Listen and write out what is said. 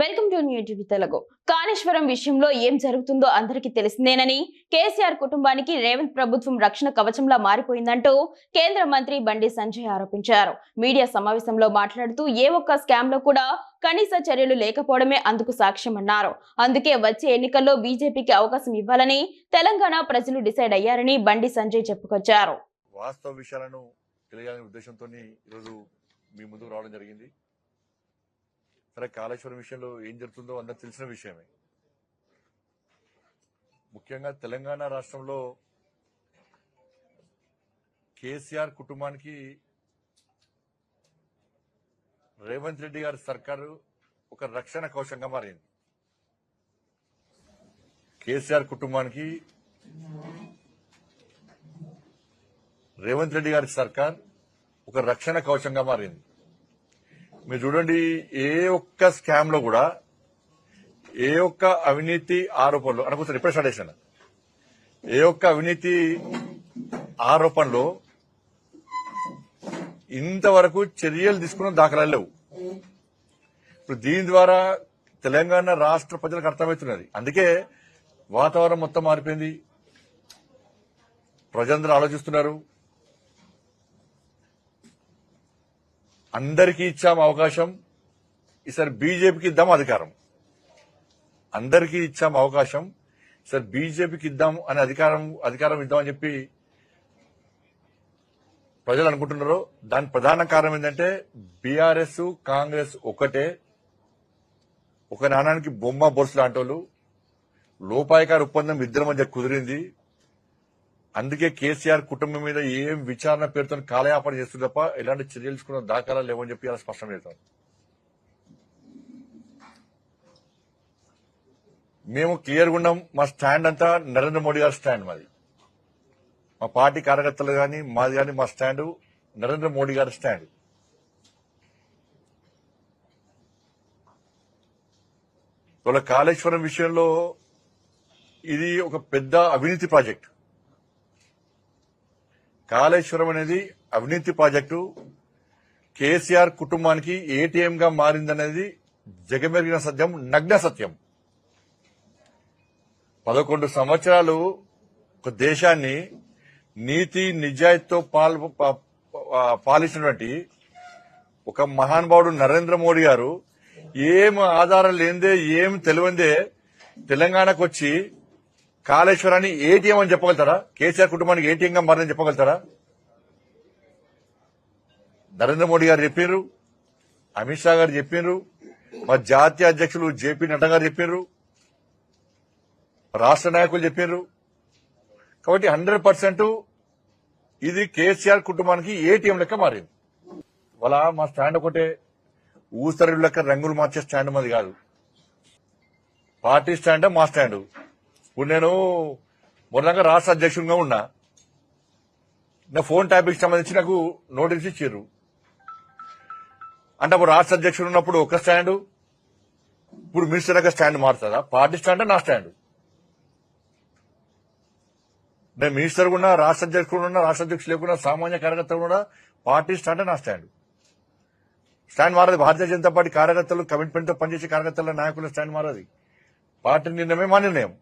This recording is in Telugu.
Welcome to new TV Telugu. Kaleshwaram విషయంలో ఏం జరుగుతుందో అందరికీ తెలిసిందేనని కేసీఆర్ కుటుంబానికి రేవంత్ ప్రభుత్వం రక్షణ కవచంలా మారిపోయిందంటూ కేంద్ర మంత్రి బండి సంజయ్ ఆరోపించారు. మీడియా సమావేశంలో మాట్లాడుతూ ఏ ఒక్క స్కామ్లో కూడా కనీస చర్యలు లేకపోవడమే అందుకు సాక్ష్యమన్నారు. అందుకే వచ్చే ఎన్నికల్లో బీజేపీకి అవకాశం ఇవ్వాలని తెలంగాణ ప్రజలు డిసైడ్ అయ్యారని బండి సంజయ్ చెప్పుకొచ్చారు. వాస్తవ విషయాలను తెలియాలనే ఉద్దేశంతో ఈరోజు మీ ముందుకు రావడం జరిగింది. సరే కాళేశ్వరం విషయంలో ఏం జరుగుతుందో అందరు తెలిసిన విషయమే. ముఖ్యంగా తెలంగాణ రాష్ట్రంలో కేసీఆర్ కుటుంబానికి రేవంత్ రెడ్డి గారి సర్కారు ఒక రక్షణ కోశంగా మారింది. కేసీఆర్ కుటుంబానికి రేవంత్ రెడ్డి గారి సర్కార్ ఒక రక్షణ కవచంగా మారింది. మీరు చూడండి ఏ ఒక్క స్కామ్లో కూడా ఏ ఒక్క అవినీతి ఆరోపణలు అనుకుంటారు ఇప్పుడే స్టార్ట్ చేశాను ఏ ఒక్క అవినీతి ఆరోపణలో ఇంతవరకు చర్యలు తీసుకున్న దాఖలాలు లేవు. ఇప్పుడు దీని ద్వారా తెలంగాణ రాష్ట్ర ప్రజలకు అర్థమవుతున్నది. అందుకే వాతావరణం మొత్తం మారిపోయింది. ప్రజలందరూ ఆలోచిస్తున్నారు. అందరికీ ఇచ్చాం అవకాశం. ఈసారి బీజేపీకి ఇద్దాం అధికారం. అందరికీ ఇచ్చాం అవకాశం. సార్ బీజేపీకి ఇద్దాం అనే అధికారం అధికారం ఇద్దామని చెప్పి ప్రజలు అనుకుంటున్నారు దాని ప్రధాన కారణం ఏంటంటే బీఆర్ఎస్ కాంగ్రెస్ ఒకటే. ఒక నాణానికి బొమ్మ బొరుసు లాంటి వాళ్ళు లోపాయకార ఒప్పందం ఇద్దరి మధ్య కుదిరింది. అందుకే కేసీఆర్ కుటుంబం మీద ఏం విచారణ పేరుతో కాలయాపన చేస్తుంది తప్ప ఎలాంటి చర్యలు తీసుకున్న దాఖలా లేవని చెప్పి అలా స్పష్టం చేస్తాం మేము క్లియర్గా ఉన్నాం మా స్టాండ్ అంతా నరేంద్ర మోడీ గారి స్టాండ్ మాది. మా పార్టీ కార్యకర్తలు కానీ మాది కానీ మా స్టాండ్ నరేంద్ర మోడీ గారి స్టాండ్. ఇవాళ కాళేశ్వరం విషయంలో ఇది ఒక పెద్ద అవినీతి ప్రాజెక్ట్. కాళేశ్వరం అనేది అవినీతి ప్రాజెక్టు. కేసీఆర్ కుటుంబానికి ఏటీఎం గా మారిందనేది జగమెరిగిన సత్యం నగ్న సత్యం. పదకొండు సంవత్సరాలు ఒక దేశాన్ని నీతి నిజాయితీతో పాల్ పాలించినటువంటి ఒక మహానుభావుడు నరేంద్ర మోడీ గారు ఏం ఆధారం లేనిదే ఏం తెలివందే తెలంగాణకు వచ్చి కాళేశ్వరాన్ని ఏటీఎం అని చెప్పగలుగుతారా? కేసీఆర్ కుటుంబానికి ఏటీఎంగా మారని చెప్పగలుగుతారా? నరేంద్ర మోడీ గారు చెప్పారు అమిత్ షా గారు చెప్పారు మా జాతీయ అధ్యక్షులు జేపీ నడ్డా గారు చెప్పారు రాష్ట్ర నాయకులు చెప్పారు కాబట్టి హండ్రెడ్ పర్సెంట్ ఇది కేసీఆర్ కుటుంబానికి ఏటీఎం లెక్క మారింది? వాళ్ళ మా స్టాండ్ ఒకటే ఊసరి లెక్క రంగులు మార్చే స్టాండ్ మాది కాదు. పార్టీ స్టాండ్ మా స్టాండ్. ఇప్పుడు నేను మొన్నగా రాష్ట్ర అధ్యక్షుడిగా ఉన్నా. నా ఫోన్ టాపిక్ సంబంధించి నాకు నోటీస్ ఇచ్చారు అంటే అప్పుడు రాష్ట్ర అధ్యక్షుడు ఉన్నప్పుడు ఒక స్టాండ్ ఇప్పుడు మినిస్టర్ దగ్గర స్టాండ్ మారుతుందా పార్టీ స్టాండ్ నా స్టాండ్. నేను మినిస్టర్ కూడా రాష్ట్ర అధ్యక్షుడు ఉన్నా రాష్ట్ర అధ్యక్షుడు లేకుండా సామాన్య కార్యకర్తలు కూడా పార్టీ స్టాండ్ నా స్టాండ్. స్టాండ్ మారదు. భారతీయ జనతా పార్టీ కార్యకర్తలు కమిట్మెంట్తో పనిచేసే కార్యకర్తల నాయకుల స్టాండ్ మారది. పార్టీ నిర్ణయమే మా నిర్ణయం.